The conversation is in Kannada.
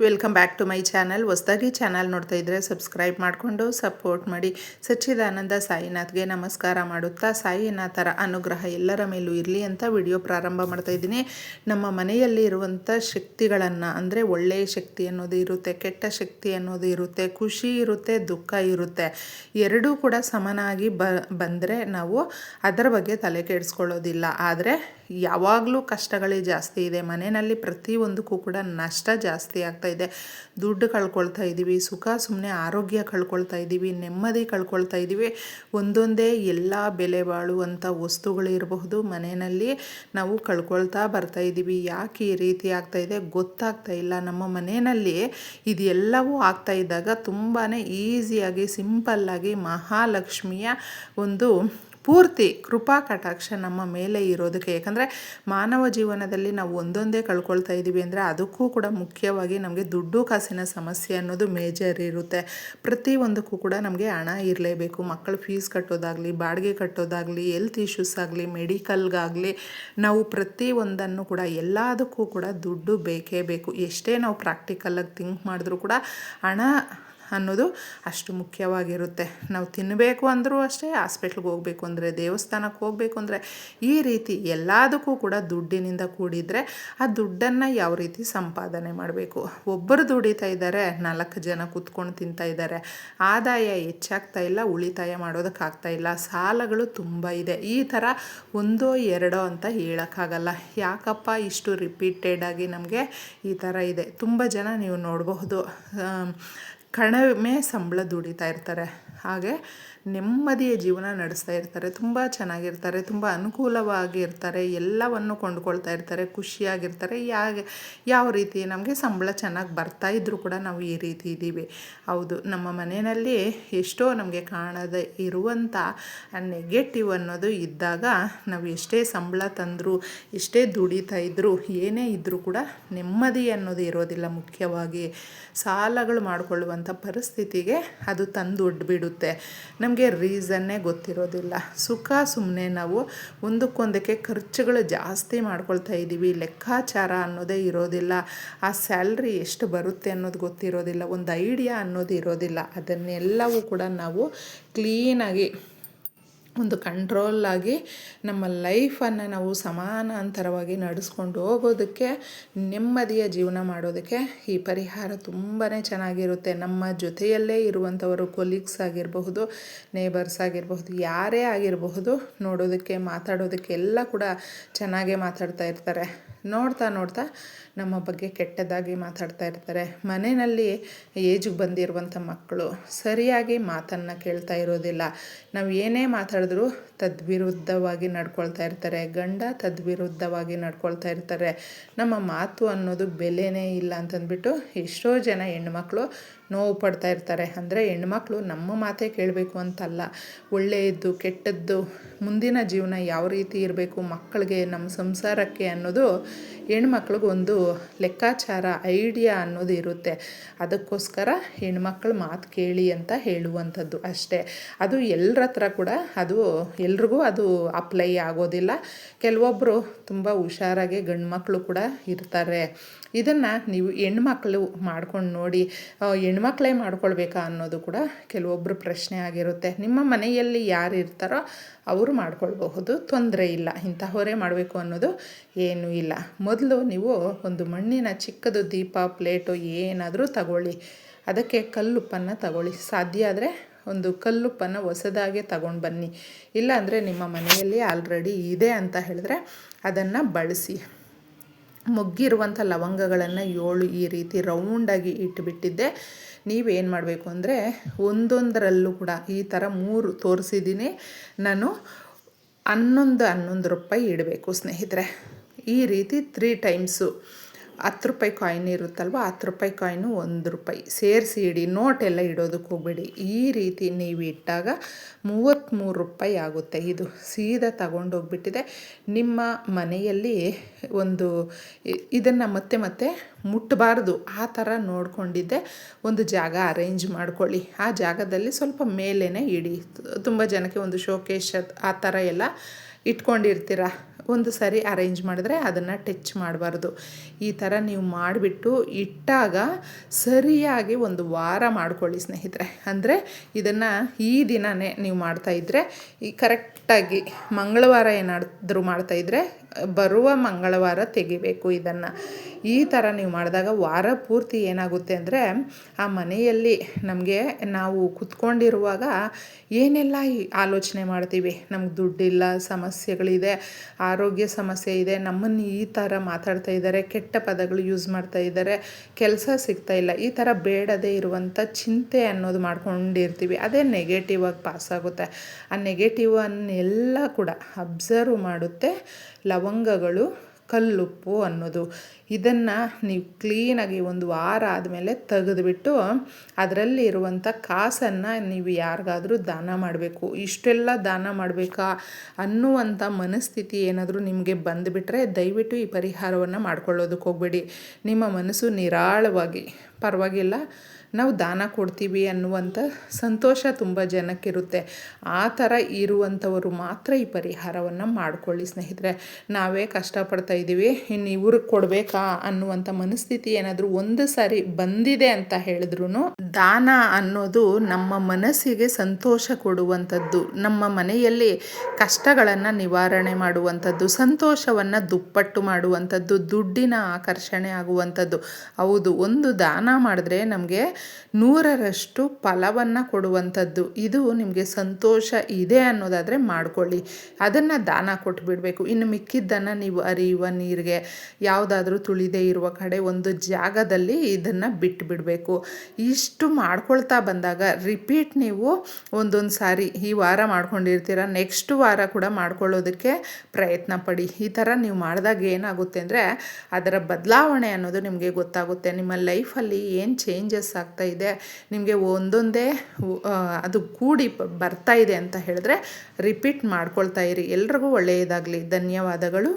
Welcome back to my channel. ಹೊಸದಾಗಿ ಚಾನಲ್ ನೋಡ್ತಾ ಇದ್ದರೆ ಸಬ್ಸ್ಕ್ರೈಬ್ ಮಾಡಿಕೊಂಡು ಸಪೋರ್ಟ್ ಮಾಡಿ. ಸಚ್ಚಿದಾನಂದ ಸಾಯಿನಾಥ್ಗೆ ನಮಸ್ಕಾರ ಮಾಡುತ್ತಾ, ಸಾಯಿನಾಥರ ಅನುಗ್ರಹ ಎಲ್ಲರ ಮೇಲೂ ಇರಲಿ ಅಂತ ವಿಡಿಯೋ ಪ್ರಾರಂಭ ಮಾಡ್ತಾ ಇದ್ದೀನಿ. ನಮ್ಮ ಮನೆಯಲ್ಲಿ ಇರುವಂಥ ಶಕ್ತಿಗಳನ್ನು, ಅಂದರೆ ಒಳ್ಳೆಯ ಶಕ್ತಿ ಅನ್ನೋದು ಇರುತ್ತೆ, ಕೆಟ್ಟ ಶಕ್ತಿ ಅನ್ನೋದು ಇರುತ್ತೆ, ಖುಷಿ ಇರುತ್ತೆ, ದುಃಖ ಇರುತ್ತೆ, ಎರಡೂ ಕೂಡ ಸಮನಾಗಿ ಬ, ಬಂದರೆ ನಾವು ಅದರ ಬಗ್ಗೆ ತಲೆ ಕೆಡಿಸ್ಕೊಳ್ಳೋದಿಲ್ಲ. ಆದರೆ ಯಾವಾಗಲೂ ಕಷ್ಟಗಳೇ ಜಾಸ್ತಿ ಇದೆ. ಮನೆಯಲ್ಲಿ ಪ್ರತಿಯೊಂದಕ್ಕೂ ಕೂಡ ನಷ್ಟ ಜಾಸ್ತಿ ಆಗ್ತಾ ಇದೆ. ದುಡ್ಡು ಕಳ್ಕೊಳ್ತಾ ಇದ್ದೀವಿ ಸುಖ ಸುಮ್ಮನೆ ಆರೋಗ್ಯ ಕಳ್ಕೊಳ್ತಾ ಇದ್ದೀವಿ ನೆಮ್ಮದಿ ಕಳ್ಕೊಳ್ತಾ ಇದ್ದೀವಿ ಒಂದೊಂದೇ ಎಲ್ಲ ಬೆಲೆ ಬಾಳುವಂಥ ವಸ್ತುಗಳಿರಬಹುದು ಮನೆಯಲ್ಲಿ ನಾವು ಕಳ್ಕೊಳ್ತಾ ಬರ್ತಾ ಇದ್ದೀವಿ ಯಾಕೆ ಈ ರೀತಿ ಆಗ್ತಾ ಇದೆ? ಗೊತ್ತಾಗ್ತಾ ಇಲ್ಲ. ನಮ್ಮ ಮನೆಯಲ್ಲಿ ಇದೆಲ್ಲವೂ ಆಗ್ತಾ ಇದ್ದಾಗ ತುಂಬಾ ಈಸಿಯಾಗಿ, ಸಿಂಪಲ್ಲಾಗಿ ಮಹಾಲಕ್ಷ್ಮಿಯ ಒಂದು ಪೂರ್ತಿ ಕೃಪಾ ಕಟಾಕ್ಷ ನಮ್ಮ ಮೇಲೆ ಇರೋದಕ್ಕೆ. ಯಾಕಂದರೆ ಮಾನವ ಜೀವನದಲ್ಲಿ ನಾವು ಒಂದೊಂದೇ ಕಳ್ಕೊಳ್ತಾ ಇದ್ದೀವಿ ಅಂದರೆ ಅದಕ್ಕೂ ಕೂಡ ಮುಖ್ಯವಾಗಿ ನಮಗೆ ದುಡ್ಡು ಕಾಸಿನ ಸಮಸ್ಯೆ ಅನ್ನೋದು ಮೇಜರ್ ಇರುತ್ತೆ. ಪ್ರತಿಯೊಂದಕ್ಕೂ ಕೂಡ ನಮಗೆ ಹಣ ಇರಲೇಬೇಕು. ಮಕ್ಕಳು ಫೀಸ್ ಕಟ್ಟೋದಾಗಲಿ, ಬಾಡಿಗೆ ಕಟ್ಟೋದಾಗಲಿ ಹೆಲ್ತ್ ಇಶ್ಯೂಸ್ ಆಗಲಿ ಮೆಡಿಕಲ್ಗಾಗಲಿ ನಾವು ಪ್ರತಿಯೊಂದನ್ನು ಕೂಡ ಎಲ್ಲದಕ್ಕೂ ಕೂಡ ದುಡ್ಡು ಬೇಕೇ ಬೇಕು. ಎಷ್ಟೇ ನಾವು ಪ್ರಾಕ್ಟಿಕಲಾಗಿ ಥಿಂಕ್ ಮಾಡಿದ್ರೂ ಕೂಡ ಹಣ ಅನ್ನೋದು ಅಷ್ಟು ಮುಖ್ಯವಾಗಿರುತ್ತೆ. ನಾವು ತಿನ್ನಬೇಕು ಅಂದರೂ ಅಷ್ಟೇ, ಹಾಸ್ಪಿಟ್ಲ್ಗೆ ಹೋಗಬೇಕು ಅಂದರೆ, ದೇವಸ್ಥಾನಕ್ಕೆ ಹೋಗಬೇಕು ಅಂದರೆ, ಈ ರೀತಿ ಎಲ್ಲದಕ್ಕೂ ಕೂಡ ದುಡ್ಡಿನಿಂದ ಕೂಡಿದರೆ ಆ ದುಡ್ಡನ್ನು ಯಾವ ರೀತಿ ಸಂಪಾದನೆ ಮಾಡಬೇಕು? ಒಬ್ಬರು ದುಡಿತಾ ಇದ್ದಾರೆ, ನಾಲ್ಕು ಜನ ಕೂತ್ಕೊಂಡು ತಿಂತಾ ಇದ್ದಾರೆ. ಆದಾಯ ಹೆಚ್ಚಾಗ್ತಾ ಇಲ್ಲ, ಉಳಿತಾಯ ಮಾಡೋದಕ್ಕಾಗ್ತಾ ಇಲ್ಲ, ಸಾಲಗಳು ತುಂಬ ಇದೆ. ಈ ಥರ ಒಂದೋ ಎರಡೋ ಅಂತ ಹೇಳೋಕ್ಕಾಗಲ್ಲ. ಯಾಕಪ್ಪ ಇಷ್ಟು ರಿಪೀಟೆಡ್ ಆಗಿ ನಮಗೆ ಈ ಥರ ಇದೆ? ತುಂಬ ಜನ ನೀವು ನೋಡಬಹುದು. ಕಡಿಮೆ ಸಂಬಳ ದುಡಿತಾ ಇರ್ತಾರೆ. ಹಾಗೆ ನೆಮ್ಮದಿಯ ಜೀವನ ನಡೆಸ್ತಾ ಇರ್ತಾರೆ, ತುಂಬ ಚೆನ್ನಾಗಿರ್ತಾರೆ, ತುಂಬ ಅನುಕೂಲವಾಗಿರ್ತಾರೆ, ಎಲ್ಲವನ್ನು ಕೊಂಡ್ಕೊಳ್ತಾ ಇರ್ತಾರೆ, ಖುಷಿಯಾಗಿರ್ತಾರೆ, ಯಾಗೆ, ಯಾವ ರೀತಿ ನಮಗೆ ಸಂಬಳ ಚೆನ್ನಾಗಿ ಬರ್ತಾ ಇದ್ದರೂ ಕೂಡ ನಾವು ಈ ರೀತಿ ಇದ್ದೀವಿ. ಹೌದು, ನಮ್ಮ ಮನೆಯಲ್ಲಿ ಎಷ್ಟೋ ನಮಗೆ ಕಾಣದೇ ಇರುವಂಥ ನೆಗೆಟಿವ್ ಅನ್ನೋದು ಇದ್ದಾಗ ನಾವು ಎಷ್ಟೇ ಸಂಬಳ ತಂದರೂ, ಎಷ್ಟೇ ದುಡಿತಾ ಇದ್ದರೂ ಏನೇ ಇದ್ದರೂ ಕೂಡ ನೆಮ್ಮದಿ ಅನ್ನೋದು ಇರೋದಿಲ್ಲ ಮುಖ್ಯವಾಗಿ. ಸಾಲಗಳು ಮಾಡಿಕೊಳ್ಳುವಂಥ ಪರಿಸ್ಥಿತಿಗೆ ಅದು ತಂದು ಬಿಡುತ್ತೆ ನಮಗೆ ರೀಸನ್ನೇ ಗೊತ್ತಿರೋದಿಲ್ಲ. ಸುಖ ಸುಮ್ಮನೆ ನಾವು ಒಂದಕ್ಕೊಂದಕ್ಕೆ ಖರ್ಚುಗಳು ಜಾಸ್ತಿ ಮಾಡ್ಕೊಳ್ತಾ ಇದ್ದೀವಿ ಲೆಕ್ಕಾಚಾರ ಅನ್ನೋದೇ ಇರೋದಿಲ್ಲ. ಆ ಸ್ಯಾಲ್ರಿ ಎಷ್ಟು ಬರುತ್ತೆ ಅನ್ನೋದು ಗೊತ್ತಿರೋದಿಲ್ಲ. ಒಂದು ಐಡಿಯಾ ಅನ್ನೋದು ಇರೋದಿಲ್ಲ. ಅದನ್ನೆಲ್ಲವೂ ಕೂಡ ನಾವು ಕ್ಲೀನಾಗಿ ಒಂದು ಕಂಟ್ರೋಲ್ ಆಗಿ ನಮ್ಮ ಲೈಫನ್ನು ನಾವು ಸಮಾನಾಂತರವಾಗಿ ನಡೆಸ್ಕೊಂಡು ಹೋಗೋದಕ್ಕೆ, ನೆಮ್ಮದಿಯ ಜೀವನ ಮಾಡೋದಕ್ಕೆ ಈ ಪರಿಹಾರ ತುಂಬಾ ಚೆನ್ನಾಗಿರುತ್ತೆ. ನಮ್ಮ ಜೊತೆಯಲ್ಲೇ ಇರುವಂಥವರು ಕೊಲೀಗ್ಸ್ ಆಗಿರಬಹುದು ನೇಬರ್ಸ್ ಆಗಿರಬಹುದು, ಯಾರೇ ಆಗಿರಬಹುದು, ನೋಡೋದಕ್ಕೆ, ಮಾತಾಡೋದಕ್ಕೆ ಎಲ್ಲ ಕೂಡ ಚೆನ್ನಾಗೇ ಮಾತಾಡ್ತಾ ಇರ್ತಾರೆ. ನೋಡ್ತಾ ನೋಡ್ತಾ ನಮ್ಮ ಬಗ್ಗೆ ಕೆಟ್ಟದಾಗಿ ಮಾತಾಡ್ತಾ ಇರ್ತಾರೆ. ಮನೆಯಲ್ಲಿ ಏಜಿಗೆ ಬಂದಿರುವಂಥ ಮಕ್ಕಳು ಸರಿಯಾಗಿ ಮಾತನ್ನು ಕೇಳ್ತಾ ಇರೋದಿಲ್ಲ. ನಾವು ಏನೇ ಮಾತಾಡಿದ್ರು ತದ್ವಿರುದ್ಧವಾಗಿ ನಡ್ಕೊಳ್ತಾ ಇರ್ತಾರೆ, ಗಂಡ ತದ್ವಿರುದ್ಧವಾಗಿ ನಡ್ಕೊಳ್ತಾ ಇರ್ತಾರೆ. ನಮ್ಮ ಮಾತು ಅನ್ನೋದು ಬೆಲೆನೇ ಇಲ್ಲ ಅಂತಂದ್ಬಿಟ್ಟು ಎಷ್ಟೋ ಜನ ಹೆಣ್ಮಕ್ಳು ನೋವು ಪಡ್ತಾ ಇರ್ತಾರೆ. ಅಂದರೆ ಹೆಣ್ಮಕ್ಳು ನಮ್ಮ ಮಾತೇ ಕೇಳಬೇಕು ಅಂತಲ್ಲ. ಒಳ್ಳೆಯದ್ದು, ಕೆಟ್ಟದ್ದು, ಮುಂದಿನ ಜೀವನ ಯಾವ ರೀತಿ ಇರಬೇಕು, ಮಕ್ಕಳಿಗೆ, ನಮ್ಮ ಸಂಸಾರಕ್ಕೆ ಅನ್ನೋದು ಹೆಣ್ಮಕ್ಳಿಗೊಂದು ಲೆಕ್ಕಾಚಾರ, ಐಡಿಯಾ ಅನ್ನೋದು ಇರುತ್ತೆ. ಅದಕ್ಕೋಸ್ಕರ ಹೆಣ್ಮಕ್ಳು ಮಾತು ಕೇಳಿ ಅಂತ ಹೇಳುವಂಥದ್ದು ಅಷ್ಟೇ. ಅದು ಎಲ್ಲರ ಹತ್ರ ಕೂಡ ಅದು ಎಲ್ರಿಗೂ ಅದು ಅಪ್ಲೈ ಆಗೋದಿಲ್ಲ. ಕೆಲವೊಬ್ಬರು ತುಂಬ ಹುಷಾರಾಗಿ ಗಂಡು ಮಕ್ಕಳು ಕೂಡ ಇರ್ತಾರೆ. ಇದನ್ನು ನೀವು ಹೆಣ್ಮಕ್ಳು ಮಾಡ್ಕೊಂಡು ನೋಡಿ ಹೆಣ್ಮಕ್ಳೇ ಮಾಡ್ಕೊಳ್ಬೇಕಾ ಅನ್ನೋದು ಕೂಡ ಕೆಲವೊಬ್ಬರು ಪ್ರಶ್ನೆ ಆಗಿರುತ್ತೆ. ನಿಮ್ಮ ಮನೆಯಲ್ಲಿ ಯಾರು ಇರ್ತಾರೋ ಅವರು ಮಾಡ್ಕೊಳ್ಬಹುದು, ತೊಂದರೆ ಇಲ್ಲ. ಇಂತಹವರೇ ಮಾಡಬೇಕು ಅನ್ನೋದು ಏನೂ ಇಲ್ಲ. ಮೊದಲು ನೀವು ಒಂದು ಮಣ್ಣಿನ ಚಿಕ್ಕದು ದೀಪ, ಪ್ಲೇಟು ಏನಾದರೂ ತಗೊಳ್ಳಿ. ಅದಕ್ಕೆ ಕಲ್ಲುಪ್ಪನ್ನು ತಗೊಳ್ಳಿ. ಸಾಧ್ಯ ಆದರೆ ಒಂದು ಕಲ್ಲುಪ್ಪನ್ನು ಹೊಸದಾಗೆ ತಗೊಂಡು ಬನ್ನಿ. ಇಲ್ಲಾಂದರೆ ನಿಮ್ಮ ಮನೆಯಲ್ಲಿ ಆಲ್ರೆಡಿ ಇದೆ ಅಂತ ಹೇಳಿದ್ರೆ ಅದನ್ನು ಬಳಸಿ. ಮುಗ್ಗಿರುವಂಥ ಲವಂಗಗಳನ್ನು ಏಳು ಈ ರೀತಿ ರೌಂಡಾಗಿ ಇಟ್ಟುಬಿಟ್ಟಿದ್ದೆ ನೀವೇನು ಮಾಡಬೇಕು ಅಂದರೆ ಒಂದೊಂದರಲ್ಲೂ ಕೂಡ ಈ ಥರ ಮೂರು ತೋರಿಸಿದ್ದೀನಿ ನಾನು ಹನ್ನೊಂದು ಹನ್ನೊಂದು ರೂಪಾಯಿ ಇಡಬೇಕು ಸ್ನೇಹಿತರೆ. ಈ ರೀತಿ ತ್ರೀ ಟೈಮ್ಸು ಹತ್ತು ರೂಪಾಯಿ ಕಾಯಿನ್ ಇರುತ್ತಲ್ವ? ಹತ್ತು ರೂಪಾಯಿ ಕಾಯಿನು ಒಂದು ರೂಪಾಯಿ. ಸೇರಿಸಿ ಇಡಿ ನೋಟೆಲ್ಲ ಇಡೋದಕ್ಕೆ ಹೋಗಬೇಡಿ. ಈ ರೀತಿ ನೀವು ಇಟ್ಟಾಗ ಮೂವತ್ತ್ಮೂರು ರೂಪಾಯಿ ಆಗುತ್ತೆ. ಇದು ಸೀದಾ ತಗೊಂಡೋಗ್ಬಿಟ್ಟಿದೆ ನಿಮ್ಮ ಮನೆಯಲ್ಲಿ ಒಂದು ಇದನ್ನು ಮತ್ತೆ ಮತ್ತೆ ಮುಟ್ಟಬಾರ್ದು ಆ ಥರ ನೋಡಿಕೊಂಡಿದ್ದೆ. ಒಂದು ಜಾಗ ಅರೇಂಜ್ ಮಾಡ್ಕೊಳ್ಳಿ. ಆ ಜಾಗದಲ್ಲಿ ಸ್ವಲ್ಪ ಮೇಲೇ ಇಡಿ. ತುಂಬ ಜನಕ್ಕೆ ಒಂದು ಶೋಕೇಶ್ ಆ ಥರ ಎಲ್ಲ ಇಟ್ಕೊಂಡಿರ್ತೀರ? ಒಂದು ಸರಿ ಅರೇಂಜ್ ಮಾಡಿದ್ರೆ ಅದನ್ನು ಟಚ್ ಮಾಡಬಾರ್ದು. ಈ ಥರ ನೀವು ಮಾಡಿಬಿಟ್ಟು ಇಟ್ಟಾಗ ಸರಿಯಾಗಿ ಒಂದು ವಾರ ಮಾಡ್ಕೊಳ್ಳಿ ಸ್ನೇಹಿತರೆ. ಅಂದರೆ ಇದನ್ನು ಈ ದಿನವೇ ನೀವು ಮಾಡ್ತಾಯಿದ್ರೆ ಈ ಕರೆಕ್ಟಾಗಿ ಮಂಗಳವಾರ ಏನಾದರೂ ಮಾಡ್ತಾಯಿದ್ರೆ ಬರುವ ಮಂಗಳವಾರ ತೆಗಿಬೇಕು ಇದನ್ನು. ಈ ಥರ ನೀವು ಮಾಡಿದಾಗ ವಾರ ಪೂರ್ತಿ ಏನಾಗುತ್ತೆ ಅಂದರೆ ಆ ಮನೆಯಲ್ಲಿ ನಮಗೆ ನಾವು ಕುತ್ಕೊಂಡಿರುವಾಗ ಏನೆಲ್ಲ ಆಲೋಚನೆ ಮಾಡ್ತೀವಿ? ನಮ್ಗೆ ದುಡ್ಡಿಲ್ಲ, ಸಮಸ್ಯೆಗಳಿದೆ, ಆರೋಗ್ಯ ಸಮಸ್ಯೆ ಇದೆ ನಮ್ಮನ್ನು ಈ ಥರ ಮಾತಾಡ್ತಾ ಇದ್ದಾರೆ, ಕೆಟ್ಟ ಪದಗಳು ಯೂಸ್ ಮಾಡ್ತಾ ಇದ್ದಾರೆ, ಕೆಲಸ ಸಿಗ್ತಾ ಇಲ್ಲ, ಈ ಥರ ಬೇಡದೇ ಇರುವಂಥ ಚಿಂತೆ ಅನ್ನೋದು ಮಾಡ್ಕೊಂಡಿರ್ತೀವಿ. ಅದೇ ನೆಗೆಟಿವ್ ಆಗಿ ಪಾಸ್ ಆಗುತ್ತೆ. ಆ ನೆಗೆಟಿವನ್ನೆಲ್ಲ ಕೂಡ ಅಬ್ಸರ್ವ್ ಮಾಡುತ್ತೆ ಲವಂಗಗಳು ಕಲ್ಲುಪ್ಪು ಅನ್ನೋದು. ಇದನ್ನು ನೀವು ಕ್ಲೀನಾಗಿ ಒಂದು ವಾರ ಆದಮೇಲೆ ತೆಗೆದುಬಿಟ್ಟು ಅದರಲ್ಲಿ ಇರುವಂಥ ಕಾಸನ್ನು ನೀವು ಯಾರಿಗಾದರೂ ದಾನ ಮಾಡಬೇಕು. ಇಷ್ಟೆಲ್ಲ ದಾನ ಮಾಡಬೇಕಾ ಅನ್ನುವಂಥ ಮನಸ್ಥಿತಿ ಏನಾದರೂ ನಿಮಗೆ ಬಂದುಬಿಟ್ರೆ ದಯವಿಟ್ಟು ಈ ಪರಿಹಾರವನ್ನು ಮಾಡ್ಕೊಳ್ಳೋದಕ್ಕೆ ಹೋಗಬೇಡಿ. ನಿಮ್ಮ ಮನಸ್ಸು ನಿರಾಳವಾಗಿ, ಪರವಾಗಿಲ್ಲ. ನಾವು ದಾನ ಕೊಡ್ತೀವಿ ಅನ್ನುವಂಥ ಸಂತೋಷ ತುಂಬ ಜನಕ್ಕಿರುತ್ತೆ. ಆ ಥರ ಇರುವಂಥವರು ಮಾತ್ರ ಈ ಪರಿಹಾರವನ್ನು ಮಾಡ್ಕೊಳ್ಳಿ ಸ್ನೇಹಿತರೆ. ನಾವೇ ಕಷ್ಟಪಡ್ತಾ ಇದ್ದೀವಿ. ಇನ್ನು ಇವ್ರಿಗೆ ಕೊಡಬೇಕಾ ಅನ್ನುವಂಥ ಮನಸ್ಥಿತಿ ಏನಾದರೂ ಒಂದು ಸಾರಿ ಬಂದಿದೆ ಅಂತ ಹೇಳಿದ್ರು ದಾನ ಅನ್ನೋದು ನಮ್ಮ ಮನಸ್ಸಿಗೆ ಸಂತೋಷ ಕೊಡುವಂಥದ್ದು. ನಮ್ಮ ಮನೆಯಲ್ಲಿ ಕಷ್ಟಗಳನ್ನು ನಿವಾರಣೆ ಮಾಡುವಂಥದ್ದು, ಸಂತೋಷವನ್ನು ದುಪ್ಪಟ್ಟು ಮಾಡುವಂಥದ್ದು, ದುಡ್ಡಿನ ಆಕರ್ಷಣೆ ಆಗುವಂಥದ್ದು. ಹೌದು, ಒಂದು ದಾನ ಮಾಡಿದ್ರೆ ನಮಗೆ ನೂರರಷ್ಟು ಫಲವನ್ನು ಕೊಡುವಂಥದ್ದು. ಇದು ನಿಮಗೆ ಸಂತೋಷ ಇದೆ ಅನ್ನೋದಾದರೆ ಮಾಡ್ಕೊಳ್ಳಿ. ಅದನ್ನು ದಾನ ಕೊಟ್ಬಿಡಬೇಕು. ಇನ್ನು ಮಿಕ್ಕಿದ್ದನ್ನು ನೀವು ಅರಿಯುವ ನೀರಿಗೆ ಯಾವುದಾದ್ರೂ ತುಳಿದೇ ಇರುವ ಕಡೆ ಒಂದು ಜಾಗದಲ್ಲಿ ಇದನ್ನು ಬಿಟ್ಟುಬಿಡಬೇಕು ಇಷ್ಟು ಮಾಡ್ಕೊಳ್ತಾ ಬಂದಾಗ ರಿಪೀಟ್ ನೀವು ಒಂದೊಂದು ಸಾರಿ ಈ ವಾರ ಮಾಡ್ಕೊಂಡಿರ್ತೀರ, ನೆಕ್ಸ್ಟ್ ವಾರ ಕೂಡ ಮಾಡ್ಕೊಳ್ಳೋದಕ್ಕೆ ಪ್ರಯತ್ನ ಪಡಿ. ಈ ಥರ ನೀವು ಮಾಡಿದಾಗ ಏನಾಗುತ್ತೆ ಅಂದರೆ ಅದರ ಬದಲಾವಣೆ ಅನ್ನೋದು ನಿಮಗೆ ಗೊತ್ತಾಗುತ್ತೆ. ನಿಮ್ಮ ಲೈಫಲ್ಲಿ ಏನು ಚೇಂಜಸ್ ಆಗ್ತಾ ಇದೆ. ನಿಮಗೆ ಒಂದೊಂದೇ ಅದು ಕೂಡಿ ಬರ್ತಾ ಇದೆ ಅಂತ ಹೇಳಿದ್ರೆ ರಿಪೀಟ್ ಮಾಡ್ಕೊಳ್ತಾ ಇರಿ. ಎಲ್ರಿಗೂ ಒಳ್ಳೆಯದಾಗಲಿ. ಧನ್ಯವಾದಗಳು.